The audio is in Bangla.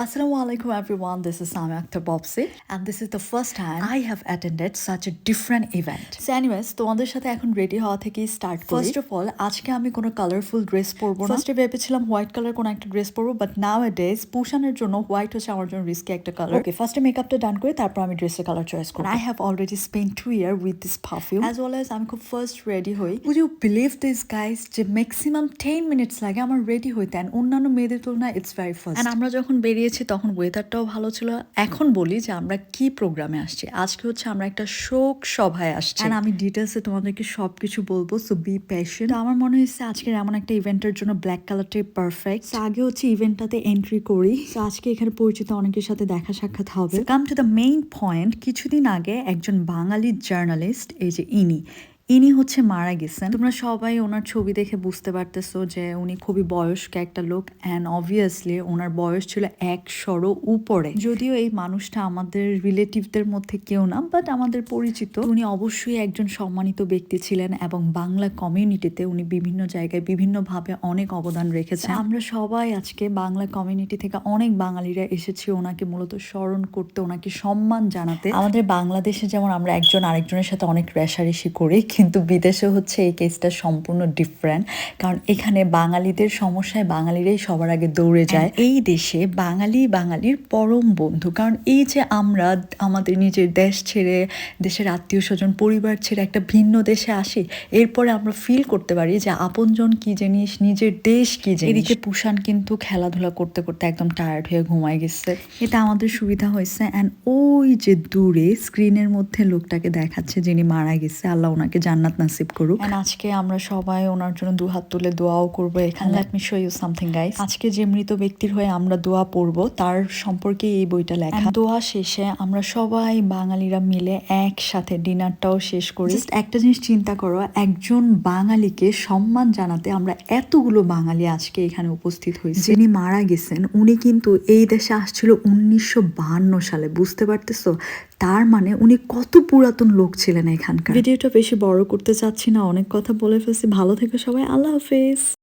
Assalamu alaikum everyone, this is Sami Akhtar Bobsi. And this is the first time I have attended such a different event. So anyways, তোমাদের সাথে এখন রেডি হওয়া থেকেই স্টার্ট করি। ফার্স্ট অফ অল আজকে আমি কোনো কালারফুল ড্রেস পরবো না। ফার্স্টে ভেবেছিলাম হোয়াইট কালার কোনো একটা ড্রেস পরবো বাট নাও এ ডেজ পুষানের জন্য হোয়াইট হচ্ছে আমার জন্য রিস্কি একটা কালার ওকে ফার্স্টে মেকআপটা ডান করে তারপর আমি ড্রেসের কালার চয়েস করি I have already spend two year with this perfume as well as আমি খুব ফার্স্ট রেডি হই। Would you believe this guys যে ম্যাক্সিমাম টেন মিনিটস লাগে আমার রেডি হইতে। And অন্যান্য মেয়েদের তুলনায় ইটস ভেরি ফার্স্ট আমরা যখন বেরিয়েছি তখন ওয়েদারটাও ভালো ছিল। এখন বলি যে আমরা কি প্রোগ্রামে আসছি? আজকে হচ্ছে আমরা একটা শোক সভায় আসছি। আর আমি ডিটেলসে তোমাদেরকে সব কিছু বলব সো বি পেশেন্ট আমার মনে হয়েছে আজকের এমন একটা ইভেন্টের জন্য ব্ল্যাক কালারটাই পারফেক্ট আগে হচ্ছে ইভেন্টটাতে এন্ট্রি করি। তো আজকে এখানে পরিচিত অনেকের সাথে দেখা সাক্ষাৎ হবে। Come to the main point কিছুদিন আগে একজন বাঙালি জার্নালিস্ট এই যে ইনি ইনি হচ্ছে মারা গেছেন। তোমরা সবাই ওনার ছবি দেখে বুঝতে পারতেছো যে উনি খুবই বয়স্ক একটা লোক অ্যান্ড অবভিয়াসলি ওনার বয়স ছিল একশোরও উপরে। যদিও এই মানুষটা আমাদের রিলেটিভদের মধ্যে কেউ না বাট আমাদের পরিচিত। উনি অবশ্যই একজন সম্মানিত ব্যক্তি ছিলেন এবং বাংলা কমিউনিটিতে উনি বিভিন্ন জায়গায় বিভিন্নভাবে অনেক অবদান রেখেছেন। আমরা সবাই আজকে বাংলা কমিউনিটি থেকে অনেক বাঙালিরা এসেছি ওনাকে মূলত স্মরণ করতে, ওনাকে সম্মান জানাতে। আমাদের বাংলাদেশে যেমন আমরা একজন আরেকজনের সাথে অনেক রেশারেশি করি কিন্তু বিদেশে হচ্ছে এই কেসটা সম্পূর্ণ ডিফারেন্ট কারণ এখানে বাঙালিদের সমস্যায় বাঙালিরাই সবার আগে দৌড়ে যায়। এই দেশে বাঙালি বাঙালির পরম বন্ধু। কারণ এই যে আমরা আমাদের নিজের দেশ ছেড়ে দেশের আত্মীয় স্বজন পরিবার ছেড়ে একটা ভিন্ন দেশে আসি এরপরে আমরা ফিল করতে পারি যে আপনজন কি জিনিস নিজের দেশ কি জিনিস। এদিকে পুষান কিন্তু খেলাধুলা করতে করতে একদম টায়ার্ড হয়ে ঘুমায় গেছে। এটা আমাদের সুবিধা হয়েছে। অ্যান্ড ওই যে দূরে স্ক্রিনের মধ্যে লোকটাকে দেখাচ্ছে যিনি মারা গেছে আল্লাহ ওনাকে জান্নাত নাসিব করুক। And আজকে আমরা সবাই ওনার জন্য দু হাত তুলে দোয়াও করব এখানে। Let me show you something guys আজকে যে মৃত ব্যক্তির হয়ে আমরা দোয়া পড়ব তার সম্পর্কে এই বইটা লেখা। দোয়া শেষে আমরা সবাই বাঙালিরা মিলে একসাথে ডিনারটাও শেষ করি। Just একটা জিনিস চিন্তা করো একজন বাঙালিকে সম্মান জানাতে আমরা এতগুলো বাঙালি আজকে এখানে উপস্থিত হয়েছি। যিনি মারা গেছেন উনি কিন্তু এই দেশে আসছিল উনিশশো সালে বুঝতে পারতেছো? তার মানে উনি কত পুরাতন লোক ছিলেন এখানকার। ভিডিওটা বেশি বড় করতে চাচ্ছি না অনেক কথা বলে ফেলছি। ভালো থেকে সবাই আল্লাহ হাফেজ।